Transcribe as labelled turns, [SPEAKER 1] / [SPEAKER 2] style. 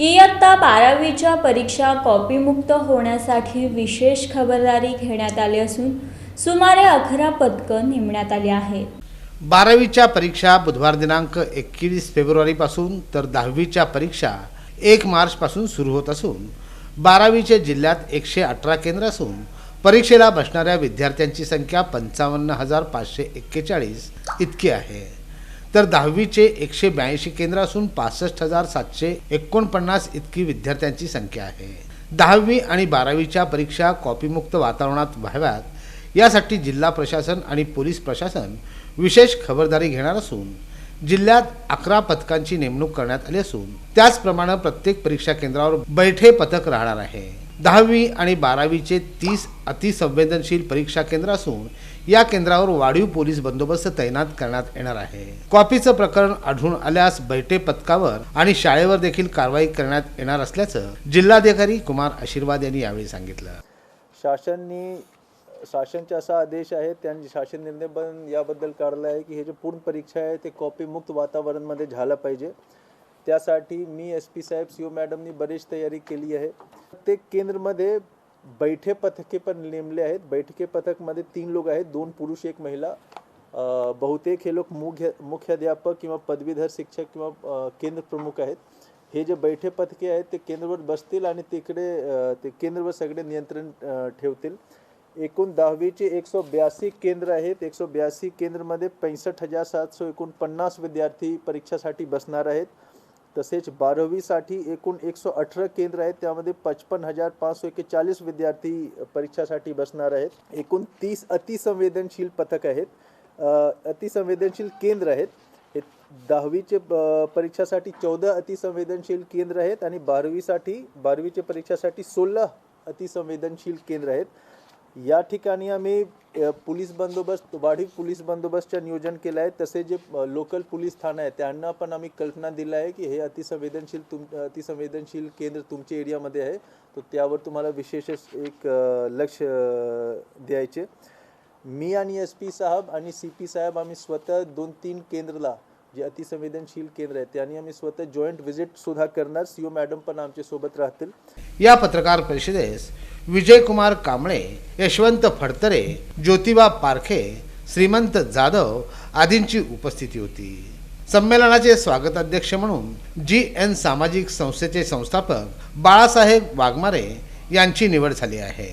[SPEAKER 1] इयत्ता बारावीच्या परीक्षा कॉपीमुक्त होण्यासाठी विशेष खबरदारी घेण्यात आली असून सुमारे अकरा पदकं नेमण्यात आली आहेत.
[SPEAKER 2] बारावीच्या परीक्षा बुधवार दिनांक एकवीस फेब्रुवारीपासून तर दहावीच्या परीक्षा एक मार्चपासून सुरू होत असून बारावीचे जिल्ह्यात एकशे अठरा केंद्र असून परीक्षेला बसणाऱ्या विद्यार्थ्यांची संख्या पंचावन्न हजार पाचशे एक्केचाळीस इतकी आहे. तर दहावीचे एकशे ब्याऐंशी केंद्र असून पासष्ट हजार सातशे एकोणपन्नास इतकी विद्यार्थ्यांची संख्या आहे. दहावी आणि बारावीच्या परीक्षा कॉपीमुक्त वातावरणात व्हाव्यात यासाठी जिल्हा प्रशासन आणि पोलीस प्रशासन विशेष खबरदारी घेणार असून जिल्ह्यात अकरा पथकांची नेमणूक करण्यात आली असून त्याचप्रमाणे प्रत्येक परीक्षा केंद्रावर बैठे पथक राहणार आहे. दहावी आणि बारावीचे तीस अतिसंवेदनशील परीक्षा केंद्र असून या केंद्रावर वाढीव पोलीस बंदोबस्त तैनात करण्यात येणार आहे. कॉपीचं प्रकरण आढळून आल्यास बैठे पथकावर आणि शाळेवर देखील कारवाई करण्यात येणार असल्याचं जिल्हाधिकारी कुमार आशीर्वाद यांनी यावेळी सांगितलं.
[SPEAKER 3] शासननी शासनचा असा आदेश आहे त्यांनी शासन निर्णय पण याबद्दल काढला आहे की हे जे पूर्ण परीक्षा आहे ते कॉपीमुक्त वातावरणमध्ये झालं पाहिजे. त्यासाठी मी एस पी साहेब सी ओ मॅडमनी बरीच तयारी केली आहे. प्रत्येक केंद्रमध्ये बैठे पथके पण नेमले आहेत. बैठके पथकमध्ये तीन लोक आहेत. दोन पुरुष एक महिला. बहुतेक हे लोक मुख्य मुख्याध्यापक किंवा पदवीधर शिक्षक किंवा केंद्र प्रमुख आहेत. हे जे बैठे पथके आहेत ते केंद्रवर बसतील आणि तिकडे ते केंद्रवर सगळे नियंत्रण ठेवतील. एकूण दहावीचे एकशे ब्याऐंशी केंद्र आहेत. एकशे ब्याऐंशी केंद्रमध्ये पैंसठ हजार सातशे एकोणपन्नास विद्यार्थी परीक्षासाठी बसणार आहेत. तसेच बारावीसाठी एकूण एकशे अठरा केंद्र आहेत. त्यामध्ये पचपन्न हजार पाचशे एक्केचाळीस विद्यार्थी परीक्षासाठी बसणार आहेत. एकूण तीस अतिसंवेदनशील पथक आहेत. अतिसंवेदनशील केंद्र आहेत. हे दहावीचे परीक्षासाठी चौदा अतिसंवेदनशील केंद्र आहेत आणि बारावीसाठी बारावीच्या परीक्षासाठी सोळा अतिसंवेदनशील केंद्र आहेत. या ठिकाणी आम्ही पोलीस बंदोबस्त वाढीव पोलीस बंदोबस्तचं नियोजन केलं आहे. तसे जे लोकल पोलीस ठाणं आहे त्यांना पण आम्ही कल्पना दिला आहे की हे अतिसंवेदनशील तुम अतिसंवेदनशील केंद्र तुमच्या एरियामध्ये आहे. तर त्यावर तुम्हाला विशेष एक लक्ष द्यायचे. मी आणि एस पी साहेब आणि सी पी साहेब आम्ही स्वतः दोन तीन केंद्रला जे अतिसंवेदनशील केंद्र आहे त्यांनी आम्ही स्वतः जॉईंट व्हिजिट सुद्धा करणार. सी ओ मॅडम पण आमच्यासोबत राहतील.
[SPEAKER 2] या पत्रकार परिषदेस विजयकुमार कांबळे यशवंत फडतरे ज्योतिबा पारखे श्रीमंत जाधव आदींची उपस्थिती होती. संमेलनाचे स्वागताध्यक्ष म्हणून जी एन सामाजिक संस्थेचे संस्थापक बाळासाहेब वाघमारे यांची निवड झाली आहे.